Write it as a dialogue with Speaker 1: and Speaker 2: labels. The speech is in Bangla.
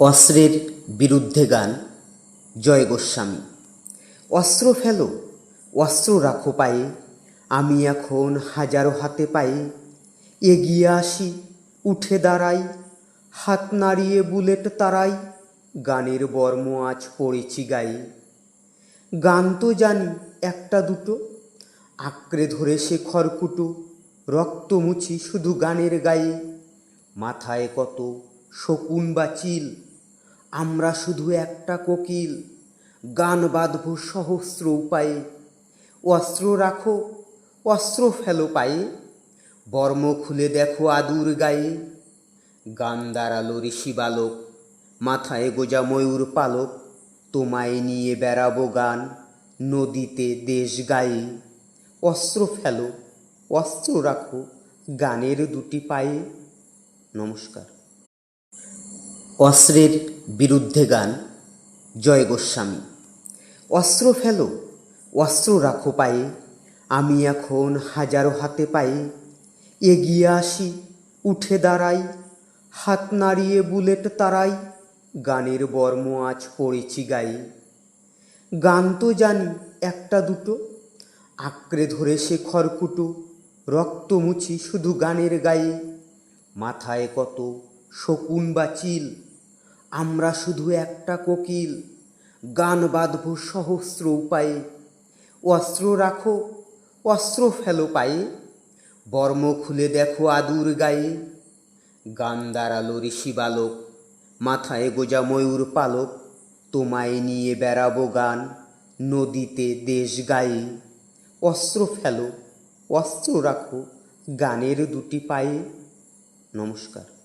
Speaker 1: অস্ত্রের বিরুদ্ধে গান। জয় গোস্বামী। অস্ত্র ফেলো, অস্ত্র রাখো পায়ে। আমি এখন হাজারো হাতে পায়ে। এগিয়ে আসি, উঠে দাঁড়াই। হাত নাড়িয়ে বুলেট তারাই। গানের বর্ম আজ পড়েছি গায়ে। গান তো জানি একটা দুটো। আঁকড়ে ধরে সে খড়কুটো। রক্ত মুছি শুধু গানের গায়ে। মাথায় কত শকুন বা চিল, আমরা শুধু একটা কোকিল। গান বাঁধব সহস্র উপায়ে, অস্ত্র রাখো, অস্ত্র ফেলো পায়ে, বর্ম খুলে দেখো আদুর গায়ে। গান দাঁড়াল ঋষি বালক, মাথায় গোজা ময়ূর পালক, তোমায় নিয়ে বেড়াবো গান, নদীতে দেশ গায়ে। অস্ত্র ফেলো, অস্ত্র রাখো গানের দুটি পায়ে। নমস্কার। অস্ত্রের বিরুদ্ধে গান। জয় গোস্বামী। অস্ত্র ফেলো, অস্ত্র রাখো পায়ে। আমি এখন হাজারো হাতে পায়ে। এগিয়ে আসি, উঠে দাঁড়াই। হাত নাড়িয়ে বুলেট তারাই। গানের বর্ম আজ পড়েছি গায়ে। গান তো জানি একটা দুটো। আঁকড়ে ধরে সে খড়কুটো। রক্ত মুছি শুধু গানের গায়ে। মাথায় কত শকুন বা চিল আমরা শুধু একটা কোকিল। গান বাঁধব সহস্র উপায়ে। অস্ত্র রাখো, অস্ত্র ফেলো পায়ে। বর্ম খুলে দেখো আদুর গায়ে। গান দাঁড়াল ঋষি বালক, মাথায় গোজা ময়ূর পালক। তোমায় নিয়ে বেড়াবো গান, নদীতে দেশ গায়ে। অস্ত্র ফেলো, অস্ত্র রাখো গানের দুটি পায়ে। নমস্কার।